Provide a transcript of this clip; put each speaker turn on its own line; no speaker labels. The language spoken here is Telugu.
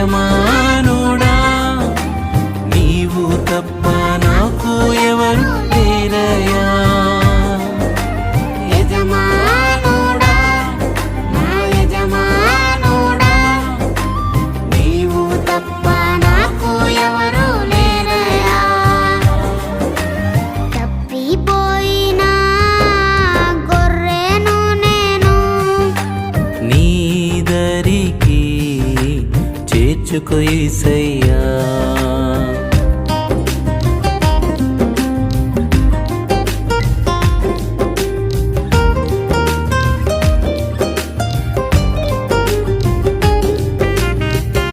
యజమానుడా నీవు తప్ప
నీ
దరికి చేర్చుకో